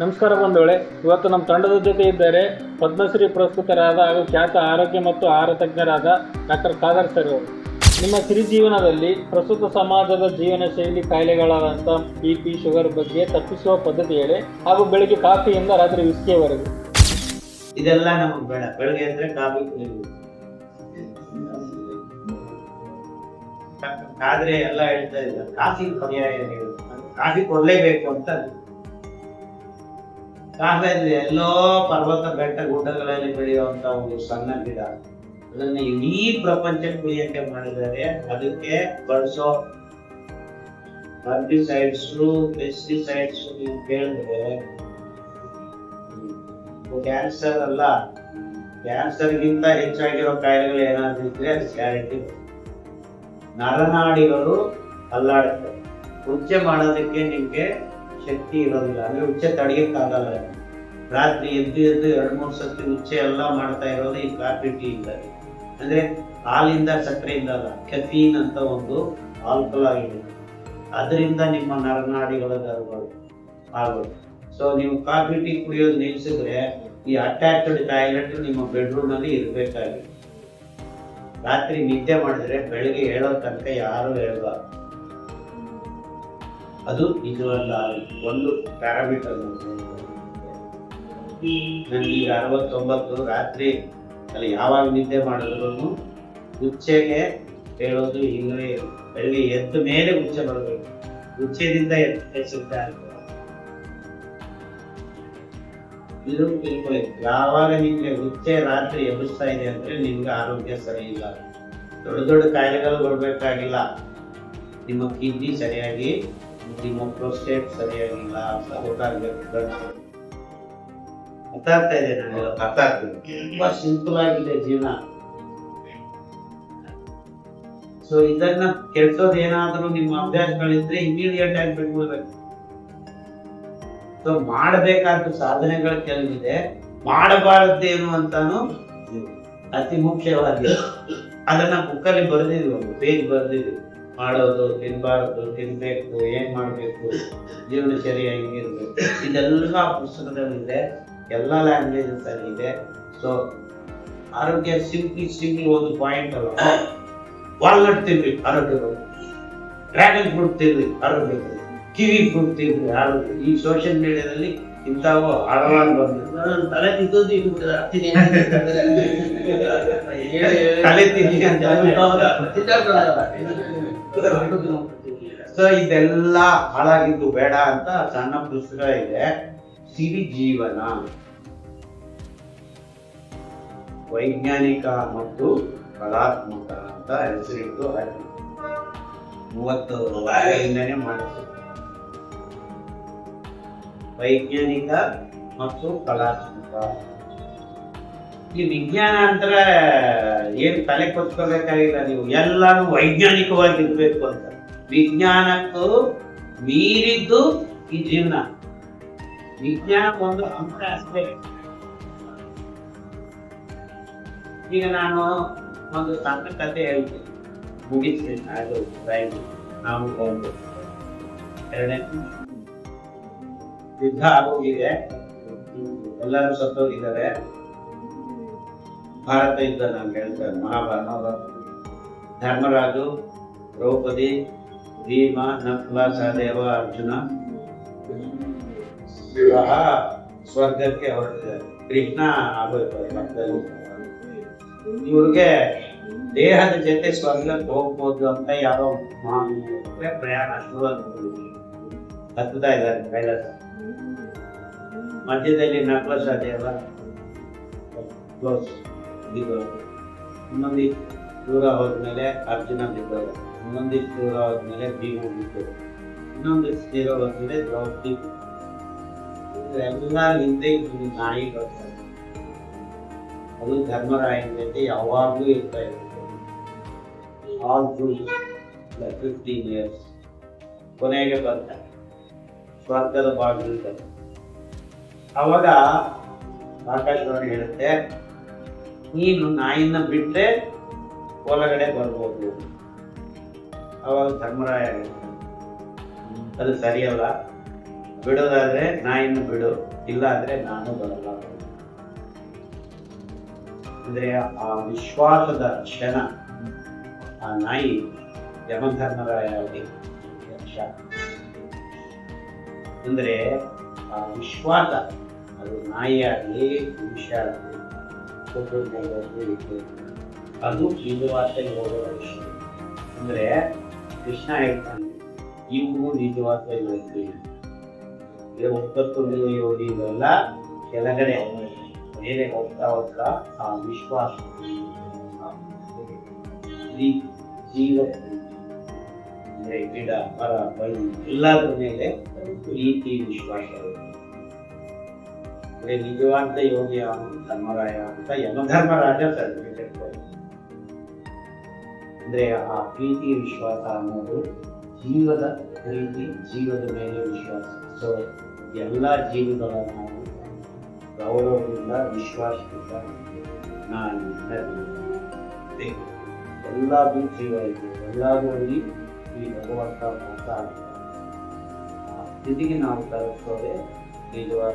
ನಮಸ್ಕಾರ ಬಂಧುಗಳೇ, ಇವತ್ತು ನಮ್ಮ ತಂಡದ ಜೊತೆ ಇದ್ದಾರೆ ಪದ್ಮಶ್ರೀ ಪುರಸ್ಕೃತರಾದ ಹಾಗೂ ಖ್ಯಾತ ಆರೋಗ್ಯ ಮತ್ತು ಆಹಾರ ತಜ್ಞರಾದ ಡಾಕ್ಟರ್ ಖಾದರ್ ಸರ್ ಅವರು. ನಿಮ್ಮ ಸಿರಿ ಜೀವನದಲ್ಲಿ ಪ್ರಸ್ತುತ ಸಮಾಜದ ಜೀವನ ಶೈಲಿ ಕಾಯಿಲೆಗಳಾದಂಥ ಬಿ ಪಿ, ಶುಗರ್ ಬಗ್ಗೆ ತಪ್ಪಿಸುವ ಪದ್ಧತಿ ಹೇಳಿ ಹಾಗೂ ಬೆಳಿಗ್ಗೆ ಕಾಫಿಯಿಂದ ರಾತ್ರಿ ವಿಸ್ಕಿಯವರೆಗೂ. ಇದೆಲ್ಲ ನಮಗೆ ಬೇಡ. ಬೆಳಗ್ಗೆ ಅಂದ್ರೆ ಕಾಫಿ ಆದ್ರೆ ಎಲ್ಲ ಹೇಳ್ತಾ ಇದ್ದಾರೆ. ಕಾಫಿ ಪರ್ಯಾಯ. ಕಾಫಿ ಕೊಡ್ಲೇಬೇಕು ಅಂತ. ಅಂದ್ರೆ ಎಲ್ಲೋ ಪರ್ವತ ಬೆಟ್ಟ ಗುಡ್ಡಗಳಲ್ಲಿ ಬೆಳೆಯುವಂತ ಒಂದು ಸಣ್ಣ ಗಿಡ. ಅದನ್ನ ಇಡೀ ಪ್ರಪಂಚಕ್ಕೆ ಕುಡಿಯಕ್ಕೆ ಮಾಡಿದ್ದಾರೆ. ಅದಕ್ಕೆ ಬಳಸೋ ಹರ್ಬಿಸೈಡ್ಸ್ ಪೆಸ್ಟಿಸೈಡ್ಸ್ ನೀವು ಕೇಳಿದ್ರೆ ಕ್ಯಾನ್ಸರ್ ಅಲ್ಲ ಕ್ಯಾನ್ಸರ್ಗಿಂತ ಹೆಚ್ಚಾಗಿರೋ ಕಾಯಿಲೆಗಳು ಏನಾದ್ರು ಇದ್ರೆ ಅದು ಗ್ಯಾರಂಟಿ ನರನಾಡಿಗಳು ಅಲ್ಲಾಡುತ್ತೆ ಪೂಜೆ ಮಾಡೋದಕ್ಕೆ ನಿಮ್ಗೆ ಶಕ್ತಿ ಇರೋದಿಲ್ಲ. ಅಂದ್ರೆ ಉಚ್ಚೆ ತಡೆಯಕ್ಕಾಗಲ್ಲ ರಾತ್ರಿ ಎದ್ದು ಎದ್ದು ಎರಡು, ಮೂರು ಸತಿ ಉಚ್ಚೆ ಎಲ್ಲ ಮಾಡ್ತಾ ಇರೋದು ಈ ಕಾಫಿ ಟೀ ಇಂದ. ಅಂದ್ರೆ ಹಾಲಿಂದ ಸಕ್ಕರೆಯಿಂದ ಅಲ್ಲ ಕೆಫೀನ್ ಅಂತ ಒಂದು ಆಲ್ಕೋಹಾಲ್ ಆಗಿದೆ. ಅದರಿಂದ ನಿಮ್ಮ ನರನಾಡಿಗಳ ಗರ್ಭಗಳು ಆಗೋದು ಸೊ ನೀವು ಕಾಫಿ ಟೀ ಕುಡಿಯೋದು ನಿಲ್ಸಿದ್ರೆ ಈ ಅಟ್ಯಾಚ್ಡ್ ಟಾಯ್ಲೆಟ್ ನಿಮ್ಮ ಬೆಡ್ರೂಮ್ ಅಲ್ಲಿ ಇರಬೇಕಾಗಿ ರಾತ್ರಿ ನಿದ್ದೆ ಮಾಡಿದ್ರೆ ಬೆಳಿಗ್ಗೆ ಹೇಳೋ ತನಕ ಯಾರು ಹೇಳಬಾರ್ದು. ಅದು ನಿಜವಲ್ಲ ಒಂದು ಪ್ಯಾರಾಮೀಟರ್ ನನಗೆ ಅರವತ್ತೊಂಬತ್ತು ರಾತ್ರಿ, ಅಲ್ಲಿ ಯಾವಾಗ ನಿದ್ದೆ ಮಾಡಿದ್ರು ಉಚ್ಚೆಗೆ ಹೇಳೋದು ಹಿಂಗೆ ಬೆಳಿಗ್ಗೆ ಎದ್ದ ಮೇಲೆ ಉಚ್ಚೆ ಬರಬೇಕು. ಉಚ್ಚೆದಿಂದ ಆಗ್ತದೆ ಇದು ತಿಳ್ಕೊಳ್ಳಿ, ಯಾವಾಗ ನಿಮ್ಗೆ ಉಚ್ಚೆ ರಾತ್ರಿ ಎಬ್ಬಿಸ್ತಾ ಇದೆ ಅಂದ್ರೆ ನಿಮ್ಗೆ ಆರೋಗ್ಯ ಸರಿ ಇಲ್ಲ. ದೊಡ್ಡ ದೊಡ್ಡ ಕಾಯಿಲೆಗಳು ಬರ್ಬೇಕಾಗಿಲ್ಲ. ನಿಮ್ಮ ಕಿಡ್ನಿ ಸರಿಯಾಗಿ ಪ್ರೋಸ್ಟೇಟ್ ಸರಿಯಾಗಿಲ್ಲ. ಅರ್ಥ ಆಗ್ತಾ ಇದೆ ನನಗೆ ಅರ್ಥ ಆಗ್ತದೆ ತುಂಬಾ ಸಿಂಪಲ್ ಆಗಿದೆ ಜೀವನ. ಸೊ ಇದನ್ನ ಕೆಡ್ಸೋದು ಏನಾದ್ರೂ ನಿಮ್ಮ ಅಭ್ಯಾಸಗಳಿದ್ರೆ ಇಮಿಡಿಯೇಟ್ ಆಗಿ ಬಿಟ್ಬಿಡ್ಬೇಕು. ಸೊ ಮಾಡಬೇಕಾದ ಸಾಧನೆಗಳು ಕೆಲವಿದೆ. ಮಾಡಬಾರದ್ದೇನು ಅಂತಾನು ಅತಿ ಮುಖ್ಯವಾಗಿ ಅದನ್ನ ಬುಕ್ಕಲ್ಲಿ ಬರೆದಿದ್ವಿ ಒಂದು ಪೇಜ್ ಬರೆದಿದ್ವಿ ಮಾಡೋದು ತಿನ್ಬಾರ್ದು ತಿನ್ಬೇಕು ಏನ್ ಮಾಡ್ಬೇಕು ಜೀವನಚರ್ಯ ಹೆಂಗಿರ್ಬೇಕು ಇದೆಲ್ಲ ಪುಸ್ತಕದಲ್ಲಿದೆ ಎಲ್ಲ ಲ್ಯಾಂಗ್ವೇಜ್ ಅಲ್ಲಿ ಇದೆ. ಸೊ ಆರೋಗ್ಯ ಸಿಂಪ್ಲಿ ಸಿಂಪ್ಲಿ ಒಂದು ಪಾಯಿಂಟ್ ಅಲ್ಲ. ವಾಲ್ನಟ್ ತಿನ್ರಿ ಆರೋಗ್ಯ ಡ್ರ್ಯಾಗನ್ ಫ್ರೂಟ್ ತಿನ್ರಿ ಆರೋಗ್ಯ ಕಿವಿ ಫ್ರೂಟ್ ತಿನ್ರಿ ಆರೋಗ್ಯ ಈ ಸೋಷಿಯಲ್ ಮೀಡಿಯಾದಲ್ಲಿ ಇಂಥವು ಆಳವಾಗಿ ಬಂದ್ರೆ ನಾನು ತಲೆ ತಿದ್ದೋದು ಇದು ತಲೆ ತಿನ್ನಿ ಅಂತ ಸೊ ಇದೆಲ್ಲ ಹಾಳಾಗಿದ್ದು ಬೇಡ ಅಂತ ಸಣ್ಣ ಪುಸ್ತಕ ಇದೆ ಸಿರಿ ಜೀವನ. ವೈಜ್ಞಾನಿಕ ಮತ್ತು ಕಲಾತ್ಮಕ ಅಂತ ಹೆಸರಿಟ್ಟು ಹಾಕಿ ಮೂವತ್ತು ರೂಪಾಯಿ ಮಾಡಿದ್ರು. ವೈಜ್ಞಾನಿಕ ಮತ್ತು ಕಲಾತ್ಮಕ. ಈ ವಿಜ್ಞಾನ ಅಂದ್ರೆ ಏನ್ ತಲೆ ಕೊಚ್ಕೋಬೇಕಾಗಿಲ್ಲ ನೀವು? ಎಲ್ಲಾನು ವೈಜ್ಞಾನಿಕವಾಗಿ ಇರ್ಬೇಕು ಅಂತ. ವಿಜ್ಞಾನಕ್ಕೂ ಮೀರಿದ್ದು ಈ ಜೀವನ. ಒಂದು ಅಂಶ ಅಷ್ಟೇ. ಈಗ ನಾನು ಒಂದು ಸಣ್ಣ ಕತೆ ಹೇಳ್ತೀನಿ. ಮುಗಿಸ್ತೀನಿ ಅದು ರೈಲು ನಾವು ಒಂದು ಎರಡನೇ. ಯುದ್ಧ ಆಗೋಗಿದೆ. ಎಲ್ಲರೂ ಸತ್ತೋಗಿದ್ದಾರೆ. ಭಾರತ ಯುದ್ಧ ನಾನು ಹೇಳ್ತೇನೆ ಮಹಾಭಾರತ ಧರ್ಮರಾಜು ದ್ರೌಪದಿ ಭೀಮ ನಕುಲ ಸಹದೇವ ಅರ್ಜುನ ವಿವಾಹ ಸ್ವರ್ಗಕ್ಕೆ ಹೊರಟಿದ್ದಾರೆ ಕೃಷ್ಣ ಆಗೋಯ್ತು ಮಕ್ಕಳು ಇವ್ರಿಗೆ ದೇಹದ ಜೊತೆ ಸ್ವರ್ಗಕ್ಕೆ ಹೋಗ್ಬೋದು ಅಂತ ಯಾರೋ ಮಹಾನ್ ಪ್ರಯಾಣ ಶುರು ಹತ್ತುತ್ತಾ ಇದ್ದಾರೆ ಕೈಲಾಸ ಮಧ್ಯದಲ್ಲಿ ನಕಲ ಸಹದೇವ ಕ್ಲೋಸ್ ಇನ್ನೊಂದಿಷ್ಟು ದೂರ ಹೋದ್ಮೇಲೆ ಅರ್ಜುನ ಬಿದ್ದವರು ಇನ್ನೊಂದಿಷ್ಟು ದೂರ ಹೋದ್ಮೇಲೆ ಭೀಮ ಬಿದ್ದರು ಇನ್ನೊಂದಿಷ್ಟು ದೂರ ಹೋದ್ಮೇಲೆ ದ್ರೌಪದಿ ಎಲ್ಲ ಹಿಂದೆ ಇನ್ನು ನಾಯಿ ಬರ್ತಾರೆ ಅದು ಧರ್ಮರಾಯನ ಜೊತೆ ಯಾವಾಗಲೂ ಇರ್ತಾ ಥ್ರೂ ಫಿಫ್ಟೀನ್ ಇಯರ್ಸ್ ಕೊನೆಗೆ ಬರ್ತಾರೆ ಸ್ವರ್ಗದ ಬಾಗಿಲು ಅವಾಗ ಆಕಾಶವಾಣಿ ಹೇಳುತ್ತೆ ನೀನು ನಾಯಿನ ಬಿಟ್ಟರೆ ಒಳಗಡೆ ಬರ್ಬೋದು. ಅವಾಗ ಧರ್ಮರಾಯ ಅದು ಸರಿಯಲ್ಲ, ಬಿಡೋದಾದ್ರೆ ನಾಯಿನ ಬಿಡು ಇಲ್ಲ ಅಂದ್ರೆ ನಾನು ಬರಲ್ಲ. ಅಂದ್ರೆ ಆ ವಿಶ್ವಾಸದ ಕ್ಷಣ, ಆ ನಾಯಿ ಯಮಧರ್ಮರಾಯ ಅಂದ್ರೆ ಆ ವಿಶ್ವಾಸ, ಅದು ನಾಯಿ ಆಗಲಿ ಮನುಷ್ಯ ಆಗಲಿ ಅದು ನಿಜವಾದ ಯೋಗದ ವಿಷಯ ಅಂದ್ರೆ ಕೃಷ್ಣ ಹೇಳ್ತಾನೆ ಇವು ನಿಜವಾದ ಯೋಗಿ ಇದು ಒಪ್ಪತ್ತು ಯೋಗಿ ಇವೆಲ್ಲ ಕೆಳಗಡೆ ಮೇಲೆ ಹೋಗ್ತಾ ಹೋಗ್ತಾ ಆ ವಿಶ್ವಾಸ ಜೀವ, ಅಂದ್ರೆ ಗಿಡ, ಮರ ಬಳ್ಳಿ ಎಲ್ಲದ್ರ ಮೇಲೆ ಪ್ರೀತಿ ವಿಶ್ವಾಸ. ಅಂದ್ರೆ ನಿಜವಾದ ಯೋಗಿ ಅವನು ಧರ್ಮರಾಯ ಅಂತ ಯಮಧರ್ಮರಾಜ ಸರ್ಟಿಫಿಕೇಟ್ ಅಂದ್ರೆ ಆ ಪ್ರೀತಿ ವಿಶ್ವಾಸ ಅನ್ನೋದು ಜೀವದ ಪ್ರೀತಿ, ಜೀವದ ಮೇಲೆ ವಿಶ್ವಾಸ. ಸೊ ಎಲ್ಲ ಜೀವಿಗಳನ್ನು ಗೌರವದಿಂದ, ವಿಶ್ವಾಸದಿಂದ ನಾನು. ಎಲ್ಲಾದ್ರೂ ಜೀವ ಇದೆ. ಎಲ್ಲದರಲ್ಲಿ ಈ ಭಗವಂತ ಮಾತಾಡ್ತಾರೆ ಆ ಸ್ಥಿತಿಗೆ ನಾವು ತಲುಪಿಸೋದೇ ನಿಜವಾದ